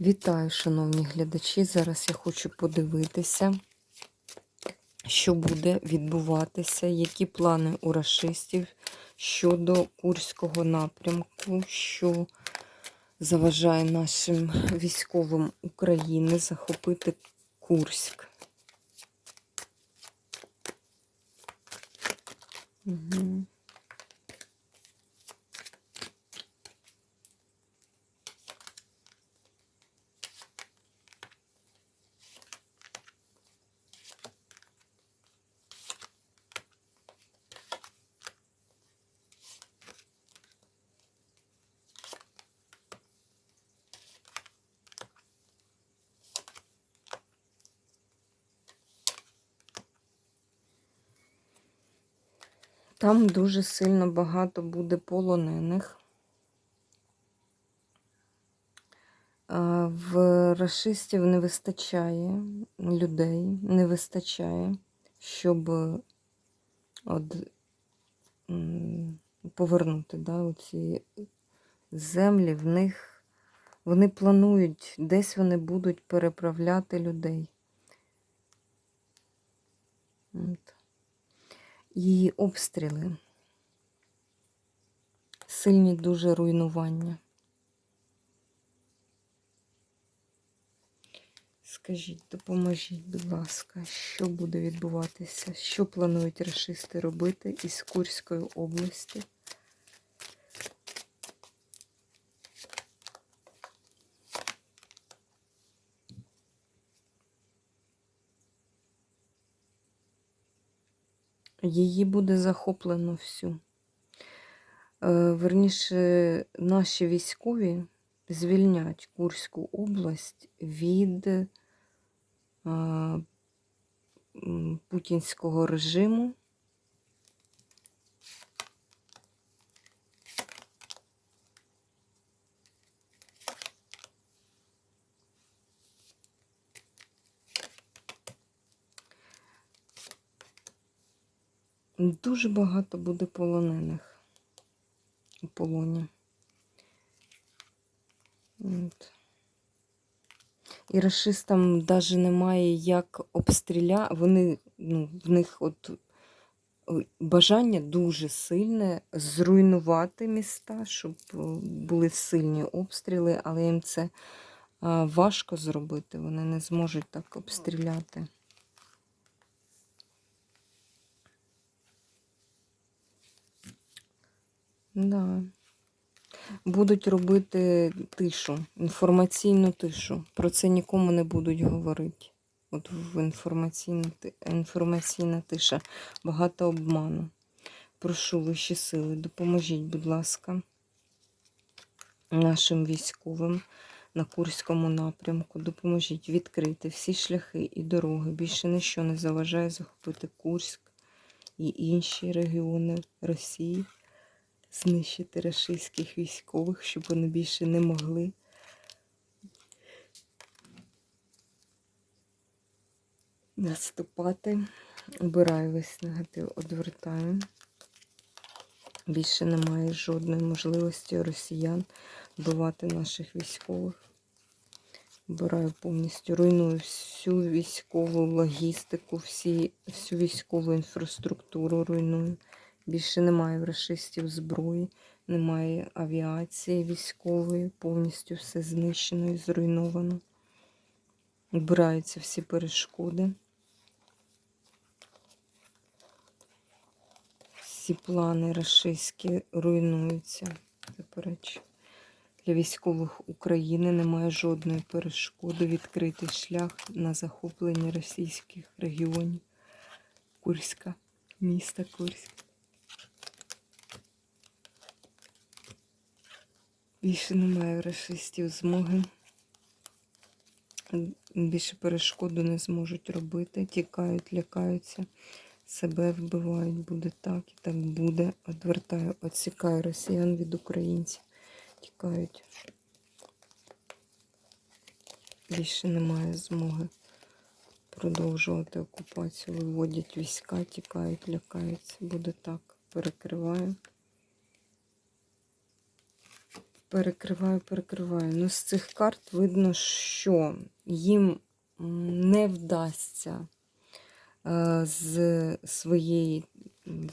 Вітаю, шановні глядачі. Зараз я хочу подивитися, що буде відбуватися, які плани у рашистів щодо Курського напрямку, що заважає нашим військовим України захопити Курськ. Угу. Там дуже сильно багато буде полонених. В расистів не вистачає людей, не вистачає, щоб от, повернути да, оці землі. В них вони планують, десь вони будуть переправляти людей. От. І обстріли. Сильні дуже руйнування. Скажіть, допоможіть, будь ласка, що буде відбуватися? Що планують рашисти робити із Курської області? Її буде захоплено всю. Е, Верніше, наші військові звільнять Курську область від е, путінського режиму. Дуже багато буде полонених у полоні. От. І расистам навіть немає як обстріля. Вони, ну, в них от бажання дуже сильне зруйнувати міста, щоб е, були сильні обстріли, але їм це важко зробити. Вони не зможуть так обстріляти. Да. Будуть робити тишу, інформаційну тишу. Про це нікому не будуть говорити. От в інформаційна, тиша. Багато обману. Прошу вищі сили, допоможіть, будь ласка, нашим військовим на Курському напрямку. Допоможіть відкрити всі шляхи і дороги. Більше ніщо не заважає захопити Курськ і інші регіони Росії знищити рашистських військових, щоб вони більше не могли. Наступати. Обираю весь негатив, одвертаю. Більше немає жодної можливості росіян вбивати наших військових. Обираю повністю, руйную всю військову логістику, всі, всю військову інфраструктуру руйную. Більше немає в расистів зброї, немає авіації військової, повністю все знищено і зруйновано. Вбираються всі перешкоди. Всі плани рашистські руйнуються. Заперечу. Для військових України немає жодної перешкоди відкрити шлях на захоплення російських регіонів Курська, міста Курськ. Більше немає расистів змоги. Більше перешкоду не зможуть робити. Тікають, лякаються, себе вбивають. Буде так і так буде. Одвертаю, відсікаю росіян від українців. Тікають. Більше немає змоги продовжувати окупацію. Виводять війська, тікають, лякаються. Буде так. Перекриваю. Перекриваю, перекриваю. Ну, з цих карт видно, що їм не вдасться е, з своєї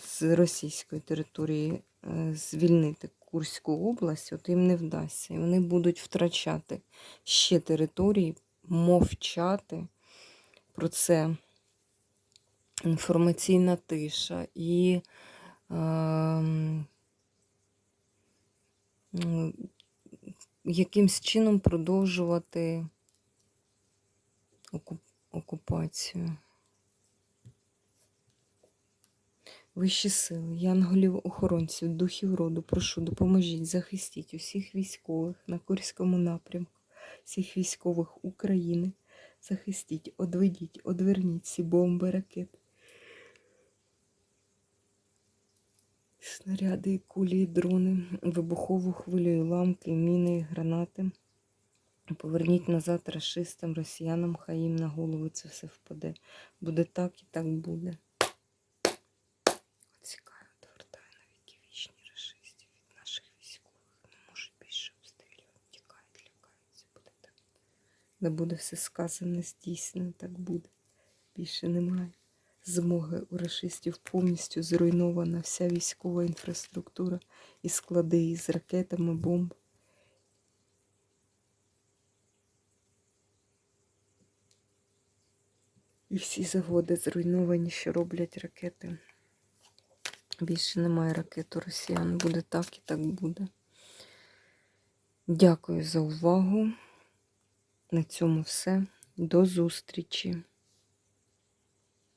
з російської території е, звільнити Курську область, от їм не вдасться. І вони будуть втрачати ще території, мовчати про це інформаційна тиша і ем, якимсь чином продовжувати окупацію. Вищі сили, янголів охоронців, духів роду, прошу, допоможіть, захистіть усіх військових на Курському напрямку, всіх військових України. Захистіть, одведіть, одверніть всі бомби, ракети. Снаряди, кулі, і дрони, вибухову хвилю, і ламки, міни, гранати. Поверніть назад расистам, росіянам, хай їм на голову це все впаде. Буде так і так буде. Оцікаю, відвертаю на віки вічні расистів від наших військових. Не більше обстрілювати. Тікають, лякаються. Буде так. Не буде все сказане, здійснено, так буде. Більше немає змоги у рашистів повністю зруйнована вся військова інфраструктура і склади із ракетами, бомб. І всі заводи зруйновані, що роблять ракети. Більше немає ракет у росіян. Буде так і так буде. Дякую за увагу. На цьому все. До зустрічі!